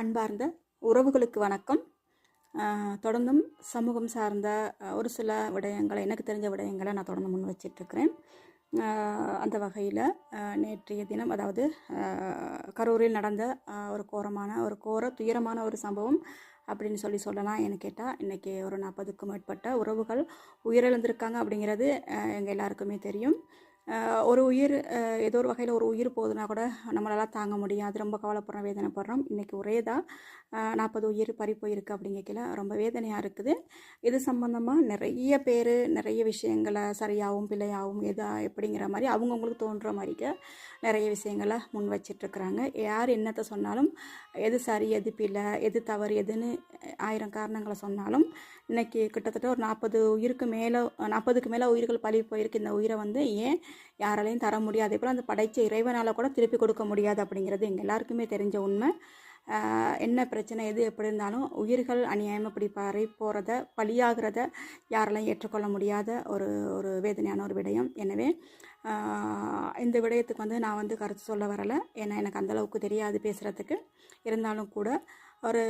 அன்பார்ந்த உறவுகளுக்கு வணக்கம். தொடர்ந்தும் சமூகம் சார்ந்த ஒரு சில விடயங்களை எனக்கு தெரிஞ்ச விடயங்களை நான் தொடர்ந்து முன் வச்சிட்ருக்கிறேன் அந்த வகையில் நேற்றைய தினம் அதாவது கரூரில் நடந்த ஒரு கோரமான ஒரு கோர துயரமான ஒரு சம்பவம் அப்படின்னு சொல்லி சொல்லலாம் ஏன்னு கேட்டால் இன்றைக்கி ஒரு நாற்பதுக்கும் மேற்பட்ட உறவுகள் உயிரிழந்திருக்காங்க அப்படிங்கிறது எங்கள் எல்லாருக்குமே தெரியும். ஒரு உயிர் ஏதோ ஒரு வகையில் ஒரு உயிர் போகுதுன்னா கூட நம்மளால் தாங்க முடியாது ரொம்ப கவலைப்படுறோம் வேதனைப்படுறோம். இன்றைக்கி ஒரே தான். நாற்பது உயிர் பறி போயிருக்கு அப்படிங்கல ரொம்ப வேதனையாக இருக்குது. இது சம்மந்தமாக நிறைய பேர் நிறைய விஷயங்களை சரியாகவும் பிள்ளையாகவும் எதா எப்படிங்கிற மாதிரி அவங்கவுங்களுக்கு தோன்ற மாதிரிக்க நிறைய விஷயங்களை முன் வச்சிட்ருக்குறாங்க. யார் என்னத்தை சொன்னாலும் எது சரி எது பிள்ளை எது தவறு எதுன்னு ஆயிரம் காரணங்களை சொன்னாலும் இன்றைக்கி கிட்டத்தட்ட ஒரு நாற்பது உயிருக்கு மேலே நாற்பதுக்கு மேலே உயிர்கள் பழி போயிருக்கு. இந்த உயிரை வந்து ஏன் யாராலையும் தர முடியாது. அதே போல் அந்த படைச்ச இறைவனால் கூட திருப்பி கொடுக்க முடியாது அப்படிங்கிறது எங்கள் எல்லாருக்குமே தெரிஞ்ச உண்மை. என்ன பிரச்சனை எது எப்படி இருந்தாலும் உயிர்கள் அநியாயமாக இப்படி பறி போகிறத பலியாகிறத யாராலையும் ஏற்றுக்கொள்ள முடியாத ஒரு ஒரு வேதனையான ஒரு விடயம். எனவே இந்த விடயத்துக்கு வந்து நான் வந்து கருத்து சொல்ல வரலை. ஏன்னா எனக்கு அந்தளவுக்கு தெரியாது பேசுகிறதுக்கு இருந்தாலும் கூட ஒரு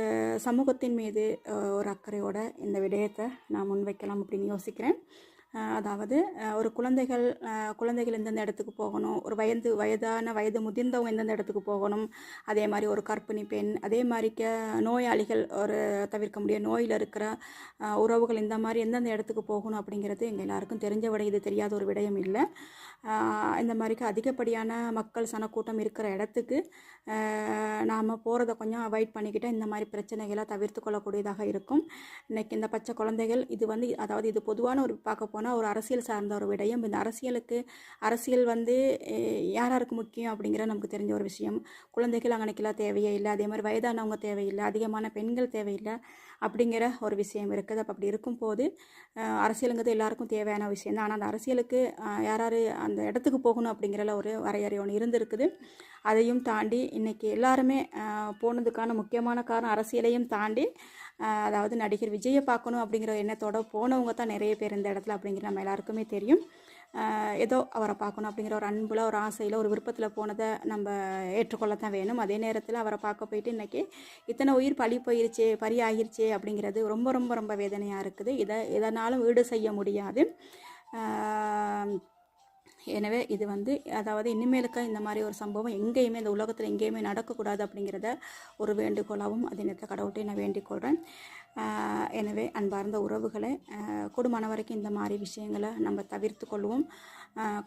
சமூகத்தின் மீது ஒரு அக்கறையோட இந்த விடயத்தை நான் முன்வைக்கலாம் அப்படின்னு யோசிக்கிறேன். அதாவது ஒரு குழந்தைகள் குழந்தைகள் எந்தெந்த இடத்துக்கு போகணும் ஒரு வயது வயதான வயது முதிர்ந்தவங்க எந்தெந்த இடத்துக்கு போகணும் அதே மாதிரி ஒரு கற்பிணி பெண் அதே மாதிரிக்க நோயாளிகள் ஒரு தவிர்க்க முடிய நோயில் இருக்கிற உறவுகள் இந்த மாதிரி எந்தெந்த இடத்துக்கு போகணும் அப்படிங்கிறது எங்கள் எல்லாருக்கும் தெரிஞ்ச விட இது தெரியாத ஒரு விடயம் இல்லை. இந்த மாதிரிக்கு அதிகப்படியான மக்கள் சனக்கூட்டம் இருக்கிற இடத்துக்கு நாம் போகிறத கொஞ்சம் அவாய்ட் பண்ணிக்கிட்டால் இந்த மாதிரி பிரச்சனைகளை தவிர்த்து கொள்ளக்கூடியதாக இருக்கும். இன்றைக்கி இந்த பச்சை குழந்தைகள் இது வந்து அதாவது இது பொதுவான ஒரு பார்க்க போனால் ஒரு அரசியல் சார்ந்த ஒரு விடயம். இந்த அரசியலுக்கு அரசியல் வந்து யார் யாருக்கு முக்கியம் அப்படிங்கிற நமக்கு தெரிஞ்ச ஒரு விஷயம். குழந்தைகள் அங்கனைக்கெல்லாம் தேவையே இல்லை. அதே மாதிரி வயதானவங்க தேவையில்லை. அதிகமான பெண்கள் தேவையில்லை அப்படிங்கிற ஒரு விஷயம் இருக்குது. அப்போ அப்படி இருக்கும்போது அரசியலுங்கிறது எல்லாருக்கும் தேவையான விஷயம் தான். ஆனால் அந்த அரசியலுக்கு யார் யார் அந்த இடத்துக்கு போகணும் அப்படிங்கிறல ஒரு வரையறை ஒன்று இருந்திருக்குது. அதையும் தாண்டி இன்றைக்கி எல்லாருமே போனதுக்கான முக்கியமான காரணம் அரசியலையும் தாண்டி அதாவது நடிகர் விஜயை பார்க்கணும் அப்படிங்கிற எண்ணத்தோட போனவங்க தான் நிறைய பேர் இந்த இடத்துல அப்படிங்கிற நம்ம எல்லாருக்குமே தெரியும். ஏதோ அவரை பார்க்கணும் அப்படிங்கிற ஒரு அன்பில் ஒரு ஆசையில் ஒரு விருப்பத்தில் போனதை நம்ம ஏற்றுக்கொள்ள தான் வேணும். அதே நேரத்தில் அவரை பார்க்க போயிட்டு இன்றைக்கி இத்தனை உயிர் பழி போயிருச்சே பறி ஆகிருச்சே அப்படிங்கிறது ரொம்ப ரொம்ப ரொம்ப வேதனையாக இருக்குது. இதை எதனாலும் ஈடு செய்ய முடியாது. எனவே இது வந்து அதாவது இனிமேலுக்கு இந்த மாதிரி ஒரு சம்பவம் எங்கேயுமே இந்த உலகத்தில் எங்கேயுமே நடக்கக்கூடாது அப்படிங்கிறத ஒரு வேண்டுகோளாகவும் அதே நேரத்தில் கடவுள்கிட்ட நான் வேண்டிக் கொள்கிறேன் எனவே அன்பார்ந்த உறவுகளை கூடுமான வரைக்கும் இந்த மாதிரி விஷயங்களை நம்ம தவிர்த்து கொள்வோம்.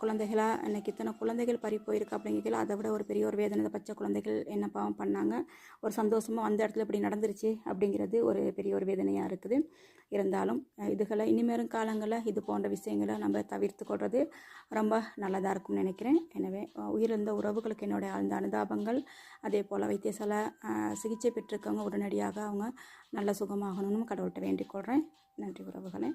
குழந்தைகளாக இன்றைக்கி இன்னைக்கு இத்தனை குழந்தைகள் பறி போயிருக்கு அப்படிங்கிறதுல அதை விட ஒரு பெரிய ஒரு வேதனை பச்சை குழந்தைகள் என்ன பாவம் பண்ணாங்க? ஒரு சந்தோஷமாக அந்த இடத்துல இப்படி நடந்துருச்சு அப்படிங்கிறது ஒரு பெரிய ஒரு வேதனையாக இருக்குது. இருந்தாலும் இதுகளை இனிமேலும் காலங்களில் இது போன்ற விஷயங்களை நம்ம தவிர்த்து கொள்வது ரொம்ப நல்லதாக இருக்கும்னு நினைக்கிறேன். எனவே உயிரிழந்த உறவுகளுக்கு என்னுடைய ஆழ்ந்த அனுதாபங்கள். அதே போல் வைத்தியசாலை சிகிச்சை பெற்றிருக்கவங்க உடனடியாக அவங்க நல்ல ஆகணும்னு கடவுள்கிட்ட வேண்டிக் கொள்கிறேன் நன்றி உறவுகளே